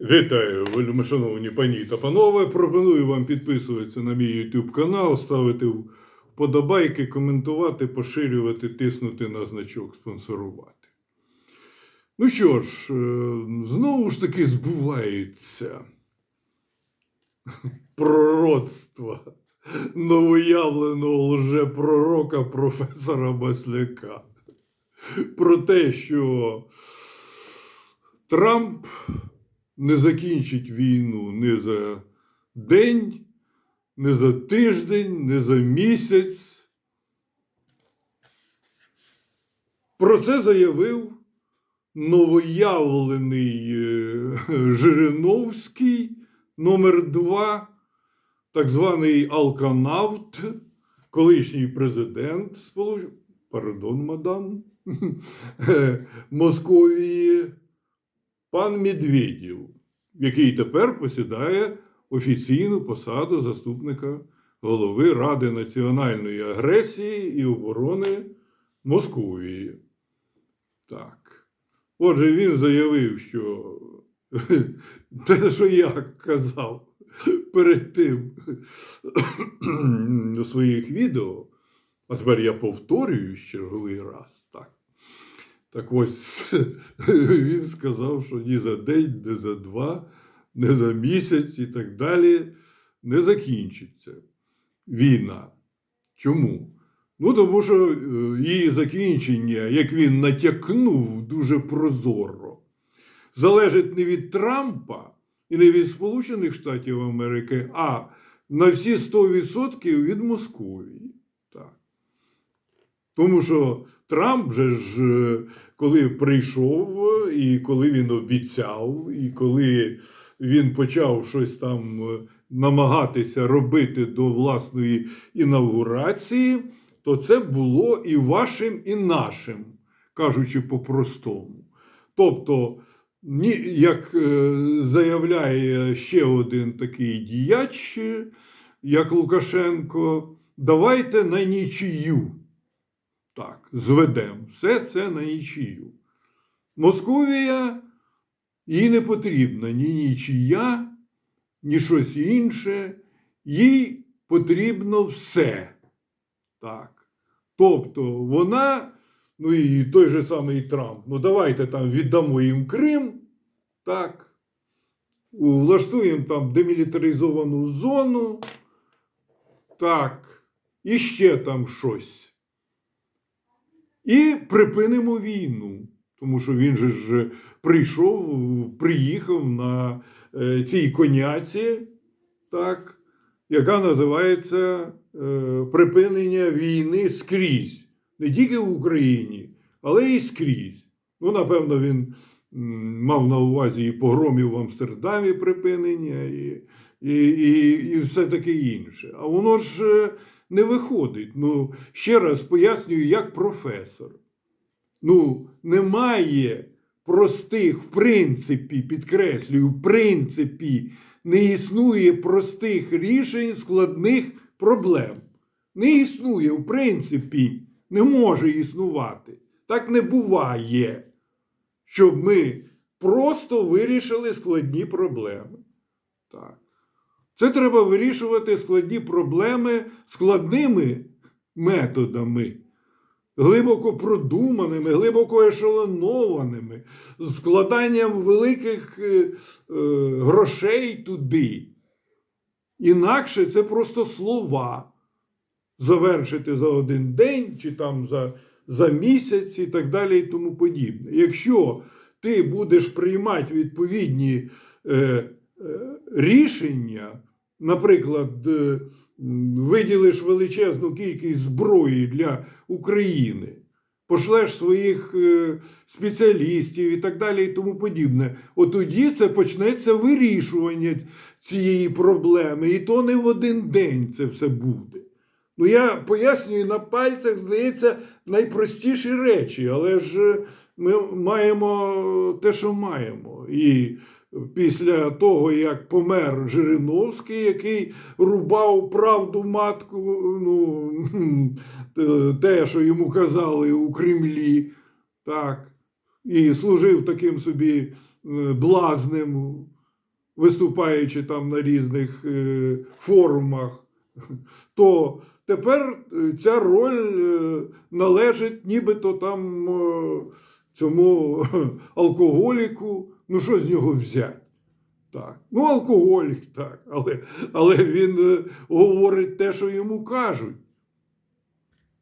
Вітаю, вельмишановні пані та панове. Пропоную вам підписуватися на мій YouTube канал, ставити вподобайки, коментувати, поширювати, тиснути на значок, спонсорувати. Ну що ж, е, знову ж таки збувається пророцтво новоявленого лжепророка професора Масляка про те, що Трамп не закінчить війну не за день, не за тиждень, не за місяць. Про це заявив новоявлений е, Жириновський номер 2 так званий Алканавт, колишній президент Сполуч... Пардон, мадам, е, Московії, пан Медведєв, який тепер посідає офіційну посаду заступника голови Ради національної агресії і оборони Московії. Так. Отже, він заявив, що те, що я казав перед тим у своїх відео, а тепер я повторюю черговий раз. Так. Так ось він сказав, що ні за день, ні за два, не за місяць і так далі не закінчиться війна. Чому? Ну, тому що е, її закінчення, як він натякнув дуже прозоро, залежить не від Трампа і не від Сполучених Штатів Америки, а на всі 100% від Московії. Так. Тому що Трамп же ж, е, коли прийшов, е, і коли він обіцяв, і коли він почав щось там е, намагатися робити до власної інаугурації, то це було і вашим, і нашим, кажучи по-простому. Тобто, як заявляє ще один такий діяч, як Лукашенко, давайте на нічию. Так, зведемо все це на нічию. Московія їй не потрібна ні нічия, ні щось інше. Їй потрібно все. Так. Тобто вона, ну і той же самий Трамп, ну давайте там віддамо їм Крим, так, влаштуємо там демілітаризовану зону, так, і ще там щось. І припинимо війну. Тому що він же ж прийшов, приїхав на е, цій коняці, так, яка називається е, припинення війни скрізь. Не тільки в Україні, але й скрізь. Ну, напевно, він мав на увазі і погромів в Амстердамі припинення, і, і, і, і все таке інше. А воно ж е, не виходить. Ну, ще раз пояснюю, як професор. Ну, немає простих, в принципі, підкреслюю, в принципі, не існує простих рішень складних проблем. Не існує, в принципі, не може існувати. Так не буває, щоб ми просто вирішили складні проблеми. Так. Це треба вирішувати складні проблеми складними методами глибоко продуманими, глибоко ешелонованими, з вкладанням великих е, е, грошей туди. Інакше це просто слова. Завершити за один день чи там за, за місяць і так далі і тому подібне. Якщо ти будеш приймати відповідні е, рішення, наприклад, е, виділиш величезну кількість зброї для України, пошлеш своїх е, спеціалістів і так далі, і тому подібне. От тоді це почнеться вирішування цієї проблеми, і то не в один день це все буде. Ну, я пояснюю на пальцях, здається, найпростіші речі, але ж ми маємо те, що маємо. І після того, як помер Жириновський, який рубав правду матку, ну, те, що йому казали у Кремлі, так, і служив таким собі е, блазнем виступаючи там на різних е, форумах, то тепер ця роль е, належить нібито там цьому алкоголіку. Ну, що з нього взяти? Так. Ну, алкоголік, так. Але, але він е, говорить те, що йому кажуть.